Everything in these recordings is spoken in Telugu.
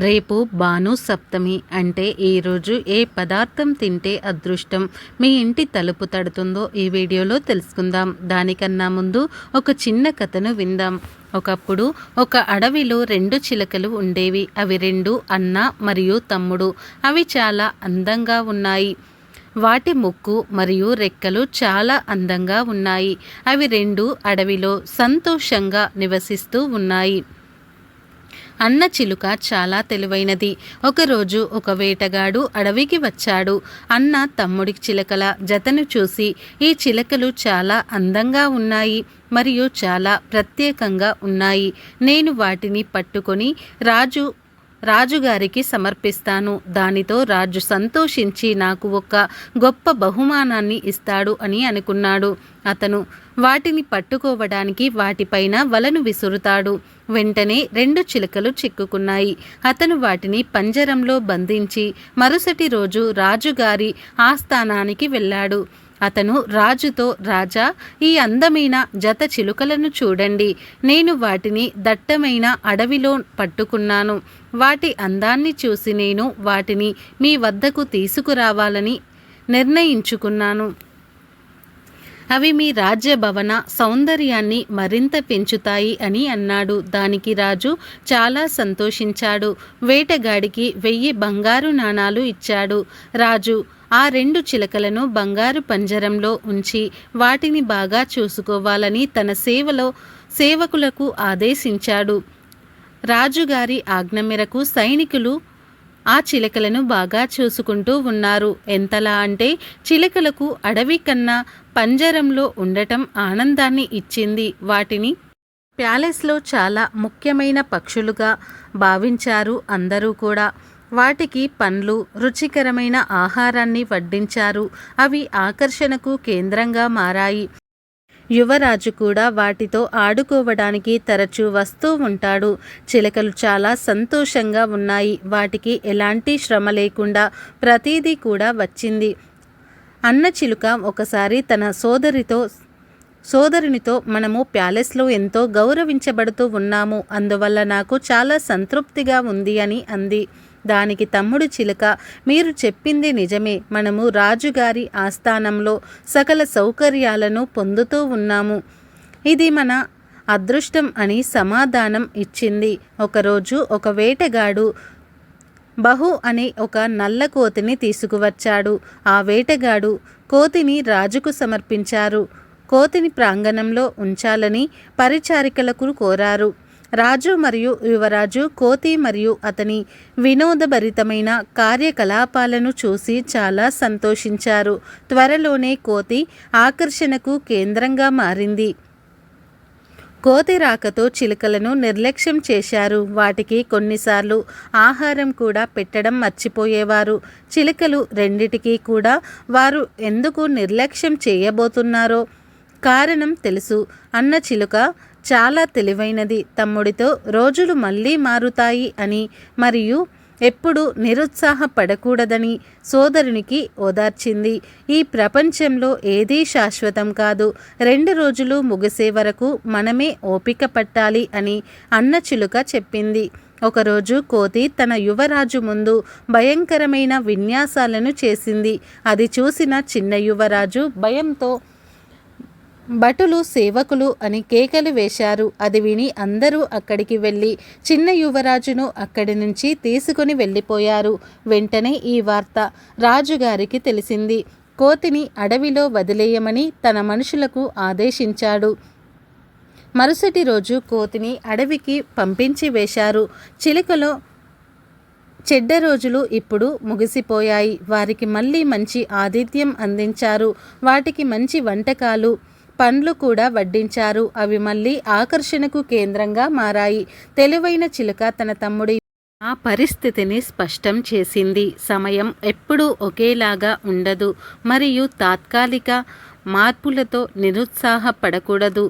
రేపు భాను సప్తమి అంటే ఈరోజు ఏ పదార్థం తింటే అదృష్టం మీ ఇంటి తలుపు తడుతుందో ఈ వీడియోలో తెలుసుకుందాం. దానికన్నా ముందు ఒక చిన్న కథను విందాం. ఒకప్పుడు ఒక అడవిలో రెండు చిలకలు ఉండేవి. అవి రెండు అన్న మరియు తమ్ముడు. అవి చాలా అందంగా ఉన్నాయి. వాటి ముక్కు మరియు రెక్కలు చాలా అందంగా ఉన్నాయి. అవి రెండు అడవిలో సంతోషంగా నివసిస్తూ ఉన్నాయి. అన్న చిలుక చాలా తెలివైనది. ఒకరోజు ఒక వేటగాడు అడవికి వచ్చాడు. అన్న తమ్ముడి చిలకల జతను చూసి ఈ చిలకలు చాలా అందంగా ఉన్నాయి మరియు చాలా ప్రత్యేకంగా ఉన్నాయి. నేను వాటిని పట్టుకొని రాజు రాజుగారికి సమర్పిస్తాను. దానితో రాజు సంతోషించి నాకు ఒక గొప్ప బహుమానాన్ని ఇస్తాడు అని అనుకున్నాడు. అతను వాటిని పట్టుకోవడానికి వాటిపైన వలను విసురుతాడు. వెంటనే రెండు చిలుకలు చిక్కుకున్నాయి. అతను వాటిని పంజరంలో బంధించి మరుసటి రోజు రాజుగారి ఆస్థానానికి వెళ్ళాడు. అతను రాజుతో రాజా ఈ అందమైన జత చిలుకలను చూడండి. నేను వాటిని దట్టమైన అడవిలో పట్టుకున్నాను. వాటి అందాన్ని చూసి నేను వాటిని మీ వద్దకు తీసుకురావాలని నిర్ణయించుకున్నాను. అవి మీ రాజ్య భవన సౌందర్యాన్ని మరింత పెంచుతాయి అని అన్నాడు. దానికి రాజు చాలా సంతోషించాడు. వేటగాడికి వెయ్యి బంగారు నాణాలు ఇచ్చాడు. రాజు ఆ రెండు చిలకలను బంగారు పంజరంలో ఉంచి వాటిని బాగా చూసుకోవాలని తన సేవలో సేవకులకు ఆదేశించాడు. రాజుగారి ఆజ్ఞ మేరకు సైనికులు ఆ చిలకలను బాగా చూసుకుంటూ ఉన్నారు. ఎంతలా అంటే చిలకలకు అడవి కన్నా పంజరంలో ఉండటం ఆనందాన్ని ఇచ్చింది. వాటిని ప్యాలెస్లో చాలా ముఖ్యమైన పక్షులుగా భావించారు అందరూ కూడా. వాటికి పండ్లు రుచికరమైన ఆహారాన్ని వడ్డించారు. అవి ఆకర్షణకు కేంద్రంగా మారాయి. యువరాజు కూడా వాటితో ఆడుకోవడానికి తరచూ వస్తూ ఉంటాడు. చిలకలు చాలా సంతోషంగా ఉన్నాయి. వాటికి ఎలాంటి శ్రమ లేకుండా ప్రతీదీ కూడా వచ్చింది. అన్న చిలుక ఒకసారి తన సోదరితో సోదరునితో మనము ప్యాలెస్లో ఎంతో గౌరవించబడుతూ ఉన్నాము. అందువల్ల నాకు చాలా సంతృప్తిగా ఉంది అని అంది. దానికి తమ్ముడు చిలక మీరు చెప్పింది నిజమే. మనము రాజుగారి ఆస్థానంలో సకల సౌకర్యాలను పొందుతూ ఉన్నాము. ఇది మన అదృష్టం అని సమాధానం ఇచ్చింది. ఒకరోజు ఒక వేటగాడు బహు అనే ఒక నల్ల కోతిని తీసుకువచ్చాడు. ఆ వేటగాడు కోతిని రాజుకు సమర్పించారు. కోతిని ప్రాంగణంలో ఉంచాలని పరిచారికలకు కోరారు. రాజు మరియు యువరాజు కోతి మరియు అతని వినోదభరితమైన కార్యకలాపాలను చూసి చాలా సంతోషించారు. త్వరలోనే కోతి ఆకర్షణకు కేంద్రంగా మారింది. కోతి రాకతో చిలుకలను నిర్లక్ష్యం చేశారు. వాటికి కొన్నిసార్లు ఆహారం కూడా పెట్టడం మర్చిపోయేవారు. చిలుకలు రెండిటికీ కూడా వారు ఎందుకు నిర్లక్ష్యం చేయబోతున్నారో కారణం తెలుసు. అన్న చిలుక చాలా తెలివైనది. తమ్ముడితో రోజులు మళ్ళీ మారుతాయి అని మరియు ఎప్పుడు నిరుత్సాహపడకూడదని సోదరునికి ఓదార్చింది. ఈ ప్రపంచంలో ఏదీ శాశ్వతం కాదు. రెండు రోజులు ముగిసే వరకు మనమే ఓపిక పట్టాలి అని అన్నచిలుక చెప్పింది. ఒకరోజు కోతి తన యువరాజు ముందు భయంకరమైన విన్యాసాలను చేసింది. అది చూసిన చిన్న యువరాజు భయంతో భటులు సేవకులు అని కేకలు వేశారు. అది విని అందరూ అక్కడికి వెళ్ళి చిన్న యువరాజును అక్కడి నుంచి తీసుకుని వెళ్ళిపోయారు. వెంటనే ఈ వార్త రాజుగారికి తెలిసింది. కోతిని అడవిలో వదిలేయమని తన మనుషులకు ఆదేశించాడు. మరుసటి రోజు కోతిని అడవికి పంపించి వేశారు. చిలుకలో చెడ్డ రోజులు ఇప్పుడు ముగిసిపోయాయి. వారికి మళ్ళీ మంచి ఆతిథ్యం అందించారు. వాటికి మంచి వంటకాలు పండ్లు కూడా వడ్డించారు. అవి మళ్ళీ ఆకర్షణకు కేంద్రంగా మారాయి. తెలివైన చిలుక తన తమ్ముడి ఆ పరిస్థితిని స్పష్టం చేసింది. సమయం ఎప్పుడూ ఒకేలాగా ఉండదు. మరియు తాత్కాలిక మార్పులతో నిరుత్సాహపడకూడదు.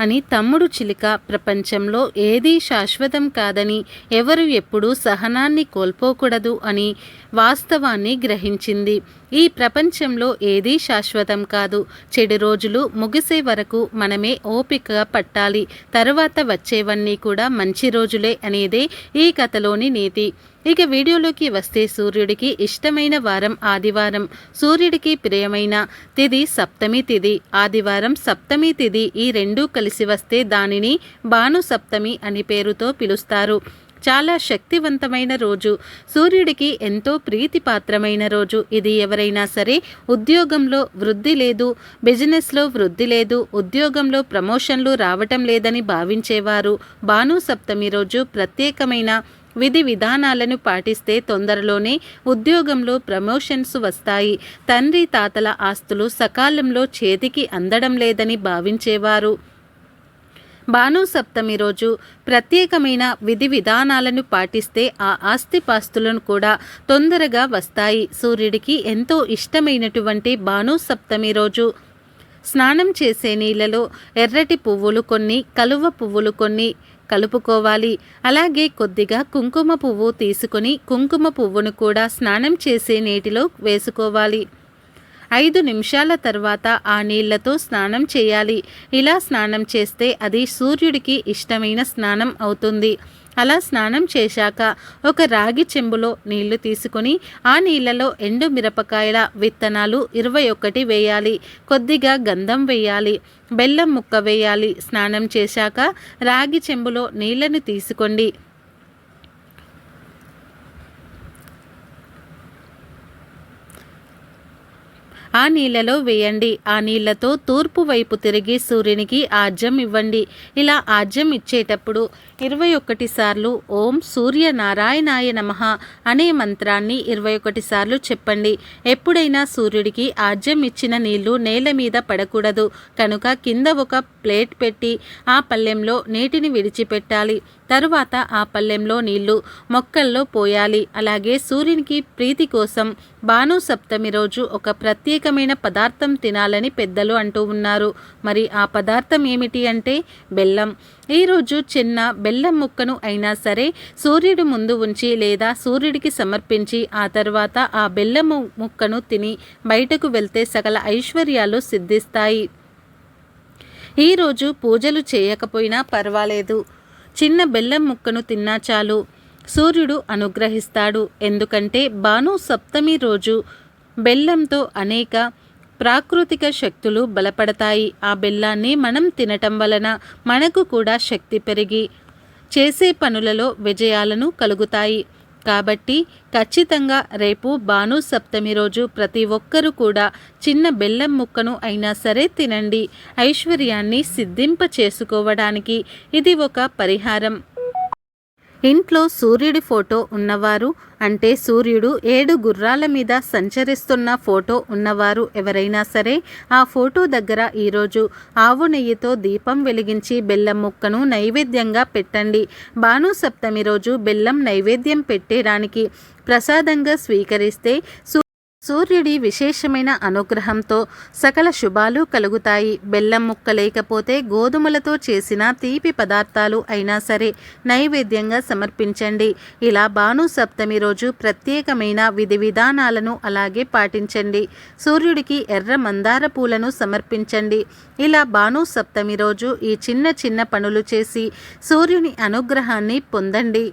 అని తమ్ముడు చిలుక ప్రపంచంలో ఏదీ శాశ్వతం కాదని ఎవరు ఎప్పుడూ సహనాన్ని కోల్పోకూడదు అని వాస్తవాన్ని గ్రహించింది. ఈ ప్రపంచంలో ఏదీ శాశ్వతం కాదు. చెడు రోజులు ముగిసే వరకు మనమే ఓపికగా పట్టాలి. తరువాత వచ్చేవన్నీ కూడా మంచి రోజులే అనేదే ఈ కథలోని నీతి. ఇక వీడియోలోకి వస్తే సూర్యుడికి ఇష్టమైన వారం ఆదివారం. సూర్యుడికి ప్రియమైన తిది సప్తమి తిది ఆదివారం సప్తమి తిది ఈ రెండూ కలిసి వస్తే దానిని భాను సప్తమి అని పేరుతో పిలుస్తారు. చాలా శక్తివంతమైన రోజు. సూర్యుడికి ఎంతో ప్రీతిపాత్రమైన రోజు. ఇది ఎవరైనా సరే ఉద్యోగంలో వృద్ధి లేదు బిజినెస్లో వృద్ధి లేదు ఉద్యోగంలో ప్రమోషన్లు రావటం లేదని భావించేవారు. భాను సప్తమి రోజు ప్రత్యేకమైన విధి విధానాలను పాటిస్తే తొందరలోనే ఉద్యోగంలో ప్రమోషన్స్ వస్తాయి. తండ్రి తాతల ఆస్తులు సకాలంలో చేతికి అందడం లేదని భావించేవారు. భాను సప్తమి రోజు ప్రత్యేకమైన విధి విధానాలను పాటిస్తే ఆ ఆస్తిపాస్తులను కూడా తొందరగా వస్తాయి. సూర్యుడికి ఎంతో ఇష్టమైనటువంటి భాను సప్తమి రోజు. స్నానం చేసే నీళ్ళలో ఎర్రటి పువ్వులు కొన్ని కలువ పువ్వులు కొన్ని కలుపుకోవాలి. అలాగే కొద్దిగా కుంకుమ పువ్వు తీసుకొని కుంకుమ పువ్వును కూడా స్నానం చేసే నీటిలో వేసుకోవాలి. ఐదు నిమిషాల తర్వాత ఆ నీళ్ళతో స్నానం చేయాలి. ఇలా స్నానం చేస్తే అది సూర్యుడికి ఇష్టమైన స్నానం అవుతుంది. అలా స్నానం చేశాక ఒక రాగి చెంబులో నీళ్ళు తీసుకొని ఆ నీళ్ళలో ఎండు మిరపకాయల విత్తనాలు ఇరవై ఒకటి వేయాలి. కొద్దిగా గంధం వేయాలి. బెల్లం ముక్క వేయాలి. స్నానం చేశాక రాగి చెంబులో నీళ్ళను తీసుకోండి. ఆ నీళ్ళలో వేయండి. ఆ నీళ్ళతో తూర్పు వైపు తిరిగి సూర్యునికి ఆజ్యం ఇవ్వండి. ఇలా ఆజ్యం ఇచ్చేటప్పుడు ఇరవై ఒకటి సార్లు ఓం సూర్య నారాయణాయ నమ అనే మంత్రాన్ని ఇరవై ఒకటి సార్లు చెప్పండి. ఎప్పుడైనా సూర్యుడికి ఆజ్యం ఇచ్చిన నీళ్ళు నేల మీద పడకూడదు. కనుక కింద ఒక ప్లేట్ పెట్టి ఆ పల్లెంలో నీటిని విడిచిపెట్టాలి. తరువాత ఆ పల్లెంలో నీళ్ళు మొక్కల్లో పోయాలి. అలాగే సూర్యునికి ప్రీతి కోసం భాను సప్తమి రోజు ఒక ప్రత్యేకమైన పదార్థం తినాలని పెద్దలు అంటూ ఉన్నారు. మరి ఆ పదార్థం ఏమిటి అంటే బెల్లం. ఈరోజు చిన్న బెల్లం ముక్కను అయినా సరే సూర్యుడు ముందు ఉంచి లేదా సూర్యుడికి సమర్పించి ఆ తర్వాత ఆ బెల్లం ముక్కను తిని బయటకు వెళ్తే సకల ఐశ్వర్యాలు సిద్ధిస్తాయి. ఈరోజు పూజలు చేయకపోయినా పర్వాలేదు. చిన్న బెల్లం ముక్కను తిన్నా చాలు. సూర్యుడు అనుగ్రహిస్తాడు. ఎందుకంటే భాను సప్తమి రోజు బెల్లంతో అనేక ప్రాకృతిక శక్తులు బలపడతాయి. ఆ బెల్లాన్ని మనం తినటం వలన మనకు కూడా శక్తి పెరిగి చేసే పనులలో విజయాలను కలుగుతాయి. కాబట్టి ఖచ్చితంగా రేపు భాను సప్తమి రోజు ప్రతి ఒక్కరూ కూడా చిన్న బెల్లం ముక్కను అయినా సరే తినండి. ఐశ్వర్యాన్ని సిద్ధింప చేసుకోవడానికి ఇది ఒక పరిహారం. ఇంట్లో సూర్యుడి ఫోటో ఉన్నవారు అంటే సూర్యుడు ఏడు గుర్రాల మీద సంచరిస్తున్న ఫోటో ఉన్నవారు ఎవరైనా సరే ఆ ఫోటో దగ్గర ఈరోజు ఆవు నెయ్యితో దీపం వెలిగించి బెల్లం ముక్కను నైవేద్యంగా పెట్టండి. భాను సప్తమి రోజు బెల్లం నైవేద్యం పెట్టేడానికి ప్రసాదంగా స్వీకరిస్తే సూర్యుడి విశేషమైన అనుగ్రహంతో సకల శుభాలు కలుగుతాయి. బెల్లం ముక్క లేకపోతే గోధుమలతో చేసిన తీపి పదార్థాలు అయినా సరే నైవేద్యంగా సమర్పించండి. ఇలా భాను సప్తమి రోజు ప్రత్యేకమైన విధి విధానాలను అలాగే పాటించండి. సూర్యుడికి ఎర్ర మందార పూలను సమర్పించండి. ఇలా భాను సప్తమి రోజు ఈ చిన్న చిన్న పనులు చేసి సూర్యుని అనుగ్రహాన్ని పొందండి.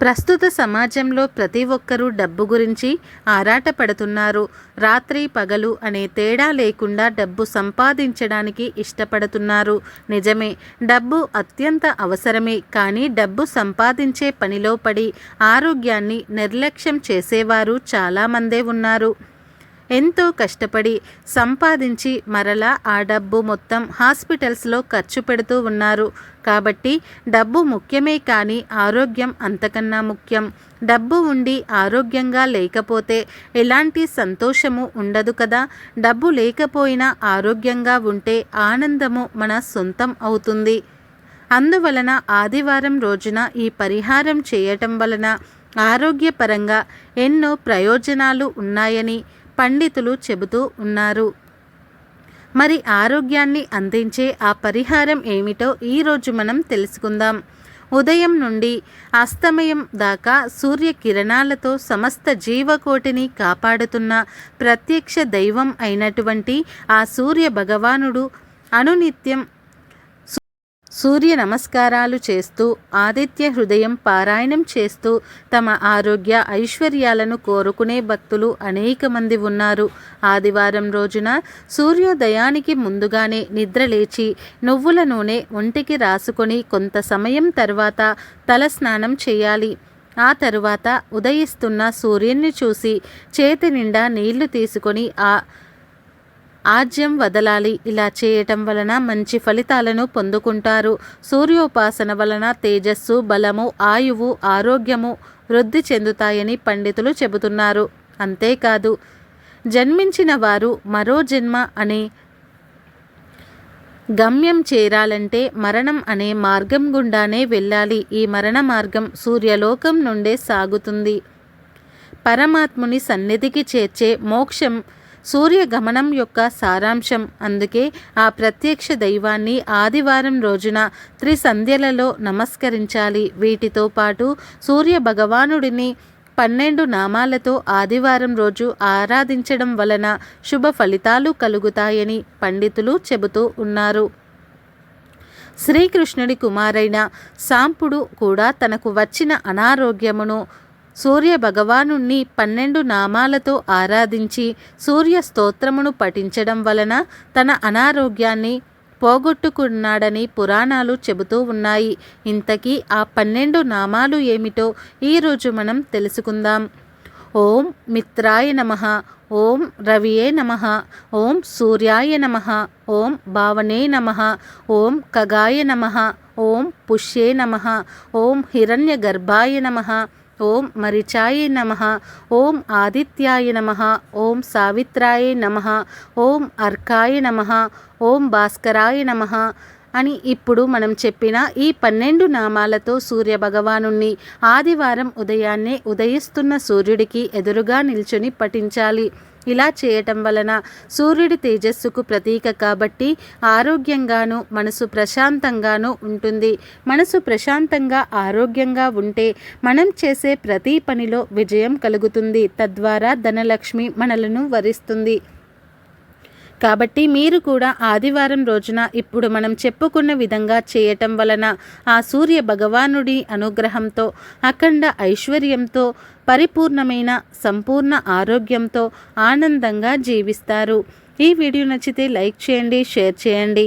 ప్రస్తుత సమాజంలో ప్రతి ఒక్కరూ డబ్బు గురించి ఆరాటపడుతున్నారు. రాత్రి పగలు అనే తేడా లేకుండా డబ్బు సంపాదించడానికి ఇష్టపడుతున్నారు. నిజమే డబ్బు అత్యంత అవసరమే కానీ డబ్బు సంపాదించే పనిలో పడి ఆరోగ్యాన్ని నిర్లక్ష్యం చేసేవారు చాలామందే ఉన్నారు. ఎంతో కష్టపడి సంపాదించి మరలా ఆ డబ్బు మొత్తం హాస్పిటల్స్లో ఖర్చు పెడుతూ ఉన్నారు. కాబట్టి డబ్బు ముఖ్యమే కానీ ఆరోగ్యం అంతకన్నా ముఖ్యం. డబ్బు ఉండి ఆరోగ్యంగా లేకపోతే ఎలాంటి సంతోషము ఉండదు కదా. డబ్బు లేకపోయినా ఆరోగ్యంగా ఉంటే ఆనందము మన సొంతం అవుతుంది. అందువలన ఆదివారం రోజున ఈ పరిహారం చేయటం వలన ఆరోగ్యపరంగా ఎన్నో ప్రయోజనాలు ఉన్నాయని పండితులు చెబుతూ ఉన్నారు. మరి ఆరోగ్యాన్ని అందించే ఆ పరిహారం ఏమిటో ఈరోజు మనం తెలుసుకుందాం. ఉదయం నుండి అస్తమయం దాకా సూర్యకిరణాలతో సమస్త జీవకోటిని కాపాడుతున్న ప్రత్యక్ష దైవం అయినటువంటి ఆ సూర్య భగవానుడు అనునిత్యం సూర్య నమస్కారాలు చేస్తూ ఆదిత్య హృదయం పారాయణం చేస్తూ తమ ఆరోగ్య ఐశ్వర్యాలను కోరుకునే భక్తులు అనేక మంది ఉన్నారు. ఆదివారం రోజున సూర్యోదయానికి ముందుగానే నిద్రలేచి నువ్వుల నూనె ఒంటికి రాసుకొని కొంత సమయం తర్వాత తల స్నానం చేయాలి. ఆ తరువాత ఉదయిస్తున్న సూర్యున్ని చూసి చేతి నిండా నీళ్ళు తీసుకొని ఆ ఆజ్యం వదలాలి. ఇలా చేయటం వలన మంచి ఫలితాలను పొందుకుంటారు. సూర్యోపాసన వలన తేజస్సు బలము ఆయువు ఆరోగ్యము వృద్ధి చెందుతాయని పండితులు చెబుతున్నారు. అంతేకాదు జన్మించిన వారు మరో జన్మ అనే గమ్యం చేరాలంటే మరణం అనే మార్గం గుండానే వెళ్ళాలి. ఈ మరణ మార్గం సూర్యలోకం నుండే సాగుతుంది. పరమాత్ముని సన్నిధికి చేర్చే మోక్షం సూర్యగమనం యొక్క సారాంశం. అందుకే ఆ ప్రత్యక్ష దైవాన్ని ఆదివారం రోజున త్రిసంధ్యలలో నమస్కరించాలి. వీటితో పాటు సూర్య భగవానుడిని పన్నెండు నామాలతో ఆదివారం రోజు ఆరాధించడం వలన శుభ ఫలితాలు కలుగుతాయని పండితులు చెబుతూ ఉన్నారు. శ్రీకృష్ణుడి కుమారైన సాంపుడు కూడా తనకు వచ్చిన అనారోగ్యమును సూర్య భగవాను పన్నెండు నామాలతో ఆరాధించి సూర్య స్తోత్రమును పఠించడం వలన తన అనారోగ్యాన్ని పోగొట్టుకున్నాడని పురాణాలు చెబుతూ ఉన్నాయి. ఇంతకీ ఆ పన్నెండు నామాలు ఏమిటో ఈరోజు మనం తెలుసుకుందాం. ఓం మిత్రాయ నమ. ఓం రవియే నమ. ఓం సూర్యాయ నమ. ఓం భావనే నమ. ఓం కగాయ నమ. ఓం పుష్యే నమ. ఓం హిరణ్య గర్భాయ నమ. ఓం మరిచాయ నమ. ఓం ఆదిత్యాయ నమ. ఓం సావిత్రాయ నమ. ఓం అర్కాయ నమ. ఓం భాస్కరాయ నమ. అని ఇప్పుడు మనం చెప్పిన ఈ పన్నెండు నామాలతో సూర్య భగవాను ఆదివారం ఉదయాన్నే ఉదయిస్తున్న సూర్యుడికి ఎదురుగా నిల్చొని పఠించాలి. ఇలా చేయటం వలన సూర్యుడి తేజస్సుకు ప్రతీక కాబట్టి ఆరోగ్యంగాను మనసు ప్రశాంతంగాను ఉంటుంది. మనసు ప్రశాంతంగా ఆరోగ్యంగా ఉంటే మనం చేసే ప్రతి పనిలో విజయం కలుగుతుంది. తద్వారా ధనలక్ష్మి మనలను వరిస్తుంది. కాబట్టి మీరు కూడా ఆదివారం రోజున ఇప్పుడు మనం చెప్పుకున్న విధంగా చేయటం వలన ఆ సూర్య భగవానుడి అనుగ్రహంతో అఖండ ఐశ్వర్యంతో పరిపూర్ణమైన సంపూర్ణ ఆరోగ్యంతో ఆనందంగా జీవిస్తారు. ఈ వీడియో నచ్చితే లైక్ చేయండి షేర్ చేయండి.